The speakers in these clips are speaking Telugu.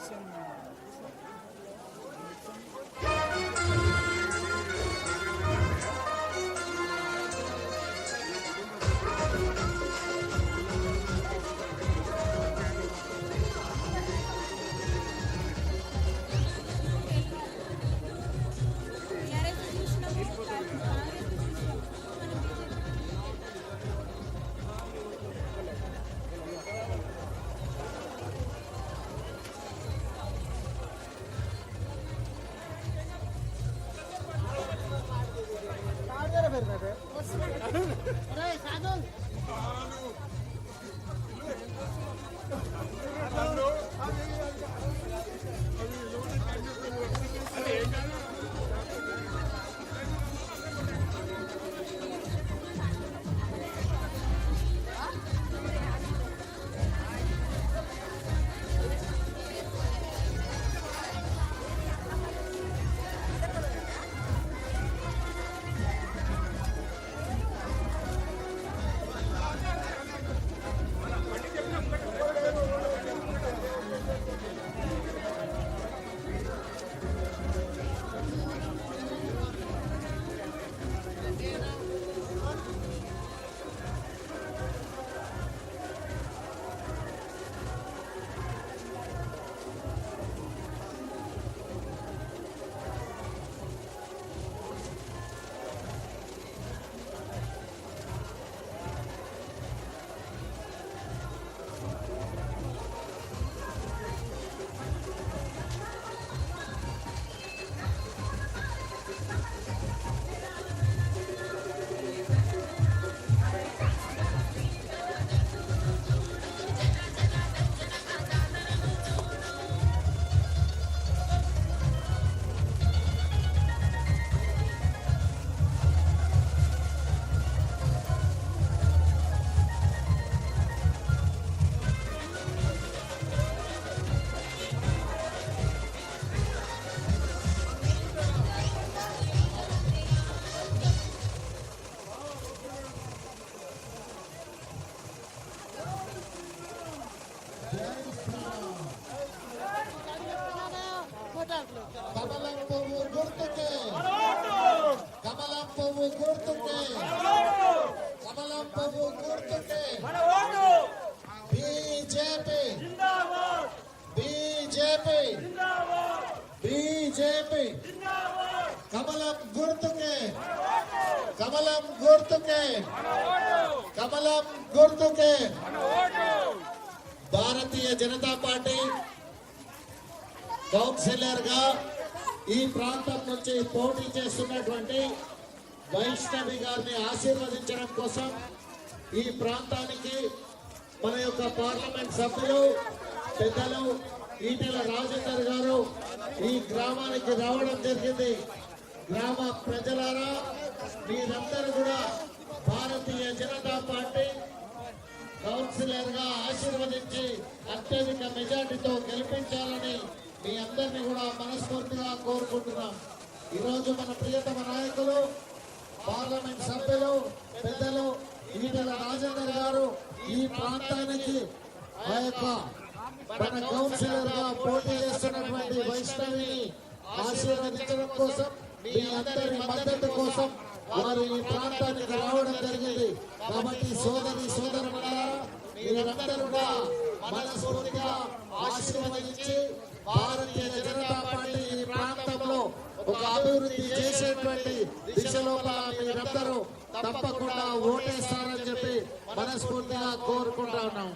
So. కమలం బీజేపీ. బీజేపీ. బీజేపీ. కమలం గుర్తుకే. కమలం గుర్తుకే. కమలం గుర్తుకే. భారతీయ జనతా పార్టీ కౌన్సిలర్గా ఈ ప్రాంతం నుంచి పోటీ చేస్తున్నటువంటి వైష్ణవి గారిని ఆశీర్వదించడం కోసం ఈ ప్రాంతానికి మన యొక్క పార్లమెంట్ సభ్యులు పెద్దలు ఈటెల రాజేందర్ గారు ఈ గ్రామానికి రావడం జరిగింది. గ్రామ ప్రజలారా మీరందరూ కూడా భారతీయ జనతా పార్టీ కౌన్సిలర్గా ఆశీర్వదించి అత్యధిక మెజార్టీతో గెలిపించాలని మీ అందరినీ కూడా మనస్ఫూర్తిగా కోరుకుంటున్నాం. ఈరోజు మన ప్రియతమ నాయకులు పార్లమెంట్ సభ్యులు పెద్దలు ఈటల రాజేందర్ గారు ఈ ప్రాంతానికి ఆ యొక్క మన కౌన్సిలర్గా పోటీ చేస్తున్నటువంటి వైష్ణవిని ఆశీర్వదించడం కోసం మీ అందరి మద్దతు కోసం వారు ఈ ప్రాంతానికి రావడం జరిగింది. కాబట్టి సోదరి సోదరులారా మీరందరూ కూడా మనస్ఫూర్తిగా ఆశీర్వదించి భారతీయ జనతా పార్టీ ఒక అభివృద్ధి చేసేటువంటి దిశలో మీరందరూ తప్పకుండా ఓటేస్తారని చెప్పి మనస్ఫూర్తిగా కోరుకుంటా ఉన్నాం.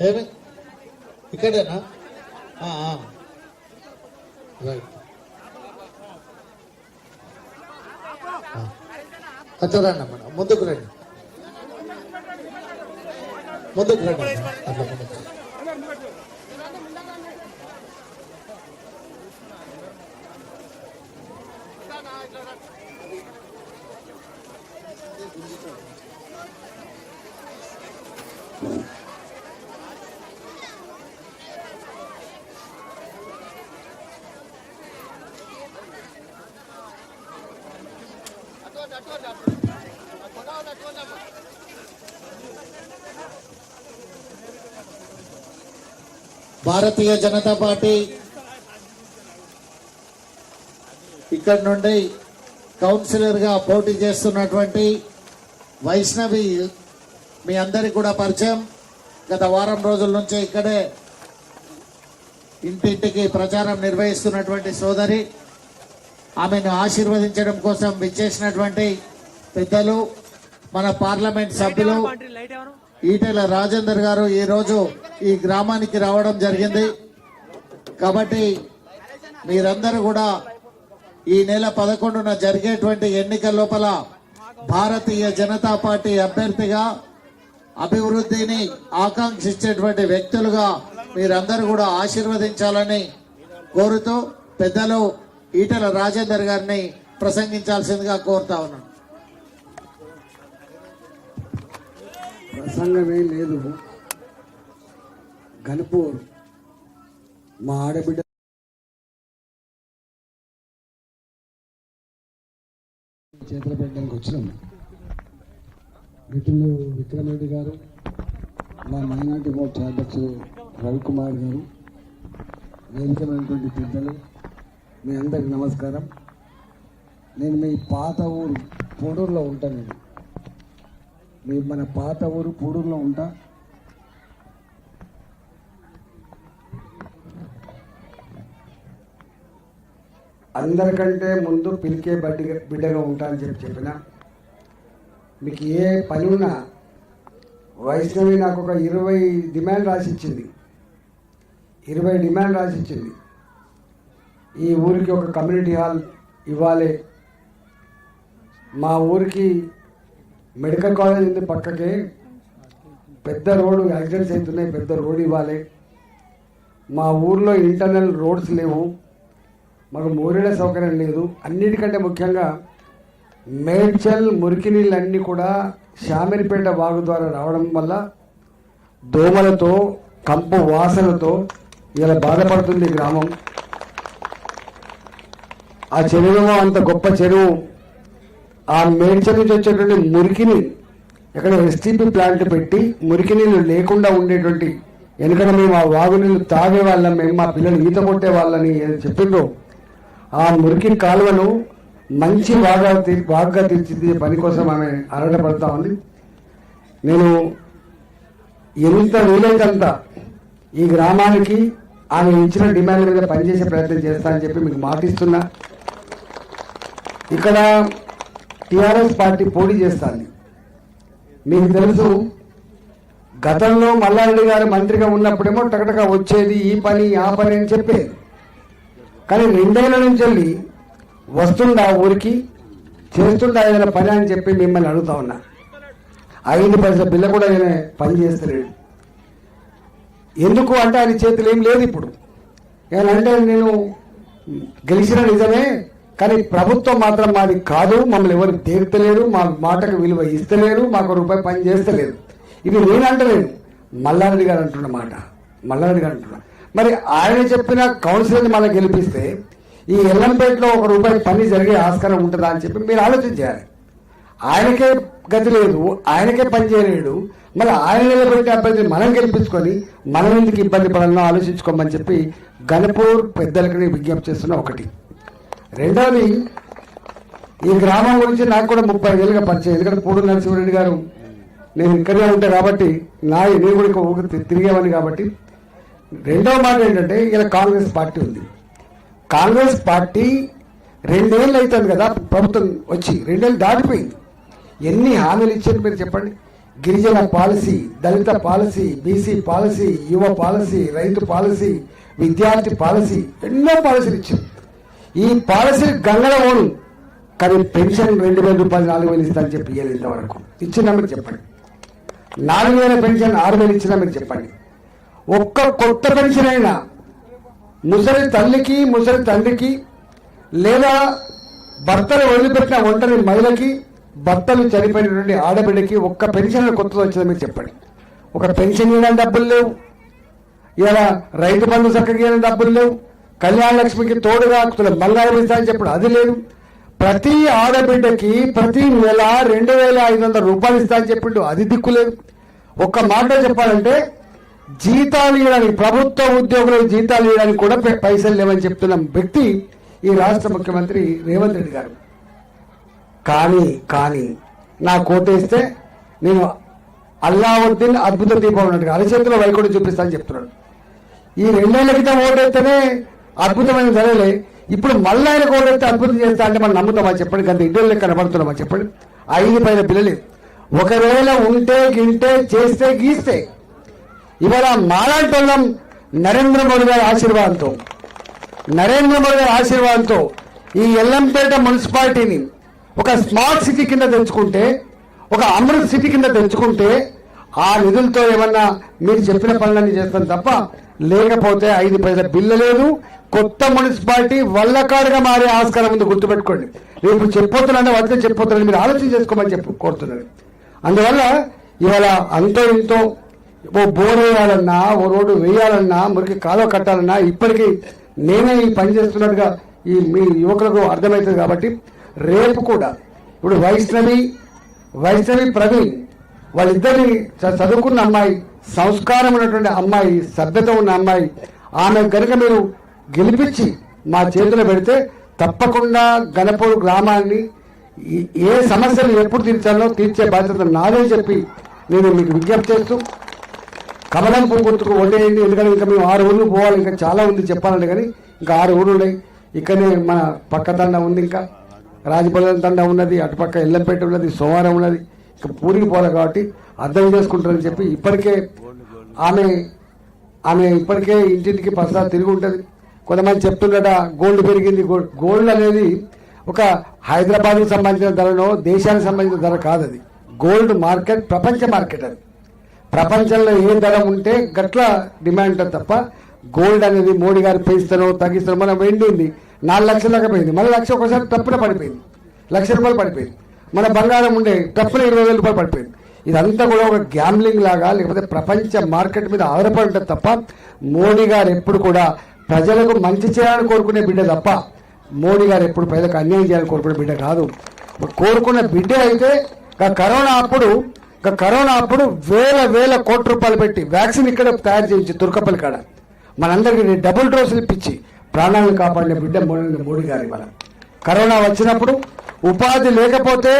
ఏమి? ఇక్కడేనా? రైట్ అట్లా రండి అమ్మ ముందుకు రండి. ముందుకు రండి అట్లా ముందుకు భారతీయ జనతా పార్టీ ఇక్కడ నుండి కౌన్సిలర్గా పోటీ చేస్తున్నటువంటి వైష్ణవి మీ అందరికి కూడా పరిచయం. గత వారం రోజుల నుంచి ఇక్కడే ఇంటింటికి ప్రచారం నిర్వహిస్తున్నటువంటి సోదరి ఆమెను ఆశీర్వదించడం కోసం విచ్చేసినటువంటి పెద్దలు మన పార్లమెంట్ సభ్యులు ఈటెల రాజేందర్ గారు ఈ రోజు ఈ గ్రామానికి రావడం జరిగింది. కాబట్టి మీరందరూ కూడా ఈ నెల పదకొండున జరిగేటువంటి ఎన్నికల లోపల భారతీయ జనతా పార్టీ అభ్యర్థిగా అభివృద్ధిని ఆకాంక్షించేటువంటి వ్యక్తులుగా మీరందరూ కూడా ఆశీర్వదించాలని కోరుతూ పెద్దలు ఈటల రాజేందర్ గారిని ప్రసంగించాల్సిందిగా కోరుతా ఉన్నాను. ప్రసంగమే లేదు. గనుపూర్ మా ఆడబిడ్డ చేతులు పెట్టడానికి వచ్చినాం. మిత్రులు విక్రమరెడ్డి గారు మా మైనార్టీ మోర్చా అధ్యక్షుడు రవికుమార్ గారు వేదికమైనటువంటి పెద్దలు మీ అందరికి నమస్కారం. నేను మీ పాత ఊరు పూడూరులో ఉంటాను నేను. మీ మన పాత ఊరు పూడూరులో ఉంటా. అందరికంటే ముందు పిలికే బడ్డి బిడ్డగా ఉంటా అని చెప్పి చెప్పిన. మీకు ఏ పని ఉన్నా వైష్ణవి నాకు ఒక ఇరవై డిమాండ్ రాసి ఇచ్చింది. ఇరవై డిమాండ్ రాసి ఇచ్చింది. ఈ ఊరికి ఒక కమ్యూనిటీ హాల్ ఇవ్వాలి. మా ఊరికి మెడికల్ కాలేజ్ ఉంది పక్కకే. పెద్ద రోడ్డు యాక్సిడెంట్స్ అవుతున్నాయి పెద్ద రోడ్ ఇవ్వాలి. మా ఊర్లో ఇంటర్నల్ రోడ్స్ లేవు. మాకు మోరీల సౌకర్యం లేదు. అన్నిటికంటే ముఖ్యంగా మేడ్చల్ మురికి నీళ్ళన్నీ కూడా శామిరిపేట వాగు ద్వారా రావడం వల్ల దోమలతో కంపు వాసనతో ఇలా బాధపడుతుంది ఈ గ్రామం. ఆ చెరువులో అంత గొప్ప చెరువు. ఆ మేడ్చర్ నుంచి వచ్చేటువంటి మురికిని ఎక్కడ ఎస్టీపీ ప్లాంట్ పెట్టి మురికి నీళ్ళు లేకుండా ఉండేటువంటి ఎందుకంటే మేము ఆ వాగు నీళ్ళు తాగే వాళ్ళం మేము మా పిల్లలు ఈత కొట్టే వాళ్ళని ఏదో చెప్పిండ్రో. ఆ మురికి కాలువను మంచి బాగా బాగా తీర్చిదిద్దే పని కోసం ఆమె ఆరాటపడతా ఉంది. నేను ఎంత వీలైతే ఈ గ్రామానికి ఆమె ఇచ్చిన డిమాండ్ మీద పనిచేసే ప్రయత్నం చేస్తా అని చెప్పి మీకు మాటిస్తున్నా. ఇక్కడ టిఆర్ఎస్ పార్టీ పోటీ చేస్తాను మీకు తెలుసు గతంలో మల్లారెడ్డి గారు మంత్రిగా ఉన్నప్పుడేమో టకటక వచ్చేది ఈ పని ఆ పని అని చెప్పేది. కానీ రెండేళ్ళ నుంచి వెళ్ళి వస్తుందా ఊరికి చేస్తుండా ఏదైనా పని అని చెప్పి మిమ్మల్ని అడుగుతా ఉన్నా. ఐదు పైసల బిల్ల కూడా ఆయన పని చేస్తలేడు ఎందుకు అంటే ఆయన చేతులు ఏం లేదు ఇప్పుడు. ఏమంటే నేను గెలిచిన నిజమే కానీ ప్రభుత్వం మాత్రం మాది కాదు మమ్మల్ని ఎవరు తీర్తలేరు మా మాటకు విలువ ఇస్తలేరు మాకు రూపాయి పని చేస్తలేరు. ఇది నేను అంటలేదు మల్లారెడ్డి గారు అంటున్న మాట. మల్లారెడ్డి గారు అంటున్నా మరి ఆయన చెప్పిన కౌన్సిలర్ని మనం గెలిపిస్తే ఈ ఎల్లంపేటలో ఒక రూపాయి పని జరిగే ఆస్కారం ఉంటుందా అని చెప్పి మీరు ఆలోచించాలి ఆయనకే గతి లేదు ఆయనకే పని చేయలేడు. మళ్ళీ ఆయన నిలబెట్టే అభ్యర్థిని మనం గెలిపించుకొని మనం ఎందుకు ఇబ్బంది పడాలనో ఆలోచించుకోమని చెప్పి గణపూర్ పెద్దలకి విజ్ఞప్తి చేస్తున్న ఒకటి. రెండవది ఈ గ్రామం గురించి నాకు కూడా ముప్పై ఏళ్ళుగా పరిచయం. ఎందుకంటే పూడు నరసింహారెడ్డి గారు నేను ఇక్కడే ఉంటా కాబట్టి నా నేను కూడా ఇక్కడ ఊరికి తిరిగేవాడిని కాబట్టి. రెండవ మాట ఏంటంటే ఇలా కాంగ్రెస్ పార్టీ ఉంది. కాంగ్రెస్ పార్టీ రెండేళ్ళు అవుతుంది కదా ప్రభుత్వం వచ్చి రెండేళ్ళు దాటిపోయింది. ఎన్ని హామీలు ఇచ్చారు మీరు చెప్పండి? గిరిజన పాలసీ దళిత పాలసీ బీసీ పాలసీ యువ పాలసీ రైతు పాలసీ విద్యార్థి పాలసీ ఎన్నో పాలసీలు ఇచ్చారు. ఈ పాలసీ గంగల ఓను కానీ పెన్షన్ రెండు వేల రూపాయలు నాలుగు వేలు ఇస్తారని చెప్పి ఇయ్యలేదు ఇంతవరకు. ఇచ్చిన మీరు చెప్పండి. నాలుగు వేల పెన్షన్ ఆరు వేలు ఇచ్చినా మీరు చెప్పండి. ఒక్క కొత్త పెన్షన్ అయినా ముసలి తల్లికి ముసలి తండ్రికి లేదా భర్తలు వదిలిపెట్టిన ఒంటరి మహిళకి భర్తలు చనిపోయినటువంటి ఆడబిడ్డకి ఒక్క పెన్షన్ కొత్తది వచ్చిందో మీరు చెప్పండి. ఒక పెన్షన్ ఇవ్వడానికి డబ్బులు లేవు. ఇలా రైతు బంధు చక్కగా ఇవ్వడానికి డబ్బులు లేవు. కళ్యాణ లక్ష్మికి తోడుగా తుల బంగారం ఇస్తా అని చెప్పడం అది లేదు. ప్రతి ఆడబిడ్డకి ప్రతి నెల రెండు వేల ఐదు వందల రూపాయలు ఇస్తా అని చెప్పిండు. అది దిక్కు లేదు. ఒక్క మాట చెప్పాలంటే జీతాలు ఇవ్వడానికి ప్రభుత్వ ఉద్యోగులకు జీతాలు ఇవ్వడానికి కూడా పైసలు లేవని చెప్తున్న వ్యక్తి ఈ రాష్ట్ర ముఖ్యమంత్రి రేవంత్ రెడ్డి గారు. కానీ కానీ నా కోటేస్తే నేను అల్లావుద్దీన్ అద్భుత దీపం ఉన్నట్టుగా అరచేతిలో వైకుంఠం చూపిస్తానని చెప్తున్నాడు. ఈ రెండేళ్ళ క్రితం ఓటేస్తేనే అద్భుతమైన ధరలే ఇప్పుడు మళ్ళీ ఆయన ఓటేస్తే అద్భుతం చేస్తా అంటే మనం నమ్ముతామా చెప్పండి? గంత. ఇడ్డోళ్ళే కనబడుతున్నామా చెప్పండి? ఐదు పైన పిల్లలు. ఒకవేళ ఉంటే గింటే చేస్తే గీస్తే. ఇవాళ మాలాంటోళ్ళం నరేంద్ర మోడీ గారి ఆశీర్వాదంతో. నరేంద్ర మోడీ గారి ఆశీర్వాదంతో ఈ ఎల్లంపేట మున్సిపాలిటీని ఒక స్మార్ట్ సిటీ కింద తెచ్చుకుంటే ఒక అమృత్ సిటీ కింద తెచ్చుకుంటే ఆ నిధులతో ఏమన్నా మీరు చెప్పిన పనులన్నీ చేస్తాం తప్ప లేకపోతే ఐదు పైసల బిల్లు లేదు. కొత్త మున్సిపాలిటీ వల్లకాడుగా మారే ఆస్కారం ఉంది గుర్తుపెట్టుకోండి. రేపు చెప్పొద్దునంటే వద్ద చెప్పొద్దునని మీరు ఆలోచన చేసుకోమని చెప్పు కోరుతున్నాను. అందువల్ల ఇవాళ అంతో ఇంతో ఓ బోర్ వేయాలన్నా ఓ రోడ్డు వేయాలన్నా మురికి కాలువ కట్టాలన్నా ఇప్పటికీ నేనే ఈ పని చేస్తున్నట్టుగా ఈ మీ యువకులకు అర్థమవుతుంది కాబట్టి రేపు కూడా ఇప్పుడు వైష్ణవి వైష్ణవి ప్రవీణ్ వాళ్ళిద్దరి చ- చదువుకున్న అమ్మాయి సంస్కారం ఉన్నటువంటి అమ్మాయి సభ్యత ఉన్న అమ్మాయి ఆమె కనుక మీరు గెలిపించి మా చేతిలో పెడితే తప్పకుండా గణపూర్ గ్రామాన్ని ఏ సమస్యలు ఎప్పుడు తీర్చాలో తీర్చే బాధ్యత నాదే చెప్పి నేను మీకు విజ్ఞప్తి చేస్తూ కమలం పువ్వు గుర్తుకు వండేయండి. ఎందుకంటే ఇంకా మేము ఆరు ఊళ్ళు పోవాలి ఇంకా చాలా ఉంది చెప్పాలంటే కానీ ఇంకా ఆరు ఊళ్ళు ఉన్నాయి. ఇక్కడనే మన పక్క తండ ఉంది ఇంకా. రాజపల్లి తండ ఉన్నది అటుపక్క ఎల్లంపేట ఉన్నది సోమవారం ఉన్నది. ఇంకా పూరికి పోలే కాబట్టి అర్థం చేసుకుంటారని చెప్పి ఇప్పటికే ఆమె ఆమె ఇప్పటికే ఇంటింటికి పసరా తిరిగి ఉంటుంది. కొంతమంది చెప్తుండట గోల్డ్ పెరిగింది గోల్డ్ గోల్డ్ అనేది ఒక హైదరాబాద్కి సంబంధించిన ధరలో దేశానికి సంబంధించిన ధర కాదు అది గోల్డ్ మార్కెట్ ప్రపంచ మార్కెట్ అది. ప్రపంచంలో ఏ ధర ఉంటే గట్ల డిమాండ్ ఉంటుంది తప్ప గోల్డ్ అనేది మోడీ గారు పెంచుతారో తగ్గిస్తారో మనం వెండింది నాలుగు లక్షల దాకా పోయింది. మళ్ళీ లక్ష ఒకసారి తప్పున పడిపోయింది. లక్ష రూపాయలు పడిపోయింది. మన బంగారం ఉండే తప్పున ఇరవై వేల రూపాయలు పడిపోయింది. ఇదంతా కూడా ఒక గ్యాంబ్లింగ్ లాగా లేకపోతే ప్రపంచ మార్కెట్ మీద ఆధారపడి ఉంటుంది తప్ప మోడీ గారు ఎప్పుడు కూడా ప్రజలకు మంచి చేయాలని కోరుకునే బిడ్డ తప్ప మోడీ గారు ఎప్పుడు ప్రజలకు అన్యాయం చేయాలని కోరుకునే బిడ్డ కాదు. కోరుకున్న బిడ్డ అయితే కరోనా అప్పుడు కరోనా అప్పుడు వేల వేల కోట్ల రూపాయలు పెట్టి వ్యాక్సిన్ ఇక్కడ తయారు చేయించి తుర్కపల్లి కాడ మనందరికీ డబుల్ డోసులు ఇప్పించి ప్రాణాలను కాపాడిన బిడ్డ మోడీ మోడీ గారి మన కరోనా వచ్చినప్పుడు ఉపాధి లేకపోతే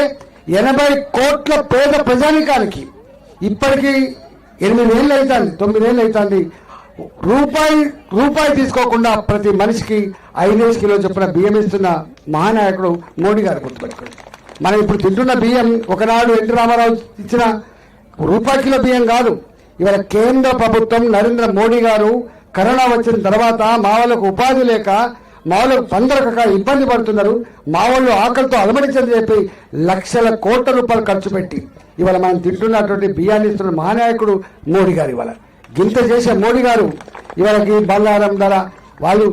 ఎనభై కోట్ల పేద ప్రజానికానికి ఇప్పటికీ ఎనిమిదేళ్ళు అవుతుంది తొమ్మిదేళ్ళు అవుతుంది. రూపాయి రూపాయి తీసుకోకుండా ప్రతి మనిషికి ఐదేసి కిలో చొప్పున బియ్యం ఇస్తున్న మహానాయకుడు మోడీ గారు గుర్తుపెట్టుకోండి. మనం ఇప్పుడు తింటున్న బియ్యం ఒకనాడు ఎన్టీ రామారావు ఇచ్చిన రూపాయి కిలో బియ్యం కాదు. ఇవాళ కేంద్ర ప్రభుత్వం నరేంద్ర మోడీ గారు కరోనా వచ్చిన తర్వాత మా వాళ్ళకు ఉపాధి లేక మా వాళ్ళకు ఇబ్బంది పడుతున్నారు. మా వాళ్ళు ఆకలితో అలమడించని చెప్పి లక్షల కోట్ల రూపాయలు ఖర్చు పెట్టి ఇవాళ మనం తింటున్నటువంటి బియ్యాన్ని ఇస్తున్న మహానాయకుడు మోడీ గారు ఇవాళ. గింత చేసే మోడీ గారు ఇవాళకి బంగారం ధర వాళ్ళు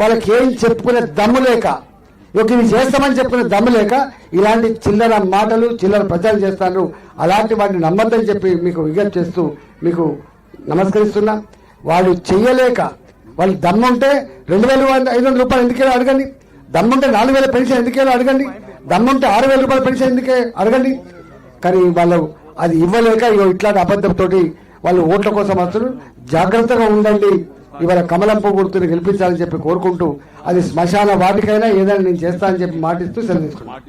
వాళ్ళకి ఏం చెప్పుకునే దమ్ము లేక ఒక ఇవి చేస్తామని చెప్పుకునే దమ్ము లేక ఇలాంటి చిల్లర మాటలు చిల్లర ప్రచారం చేస్తారు అలాంటి వాటిని నమ్మద్దని చెప్పి మీకు విజ్ఞప్తి చేస్తూ మీకు నమస్కరిస్తున్నా. వాళ్ళు చెయ్యలేక వాళ్ళు దమ్ముంటే రెండు వేల ఐదు వందల రూపాయలు ఎందుకేలా అడగండి? దమ్ము ఉంటే నాలుగు వేల పెన్షన్ ఎందుకేలా అడగండి? దమ్ము ఉంటే ఆరు వేల రూపాయల పెన్షన్ ఎందుకే అడగండి? కానీ వాళ్ళు అది ఇవ్వలేక ఇగో ఇట్లాంటి అబద్ధంతో వాళ్ళు ఓట్ల కోసం అసలు జాగ్రత్తగా ఉండండి. ఇవాళ కమలంపు గుర్తుని గెలిపించాలని చెప్పి కోరుకుంటూ అది శ్మశాన వాటికైనా ఏదైనా నేను చేస్తానని చెప్పి మాటిస్తూ సెలవు తీసుకున్నాను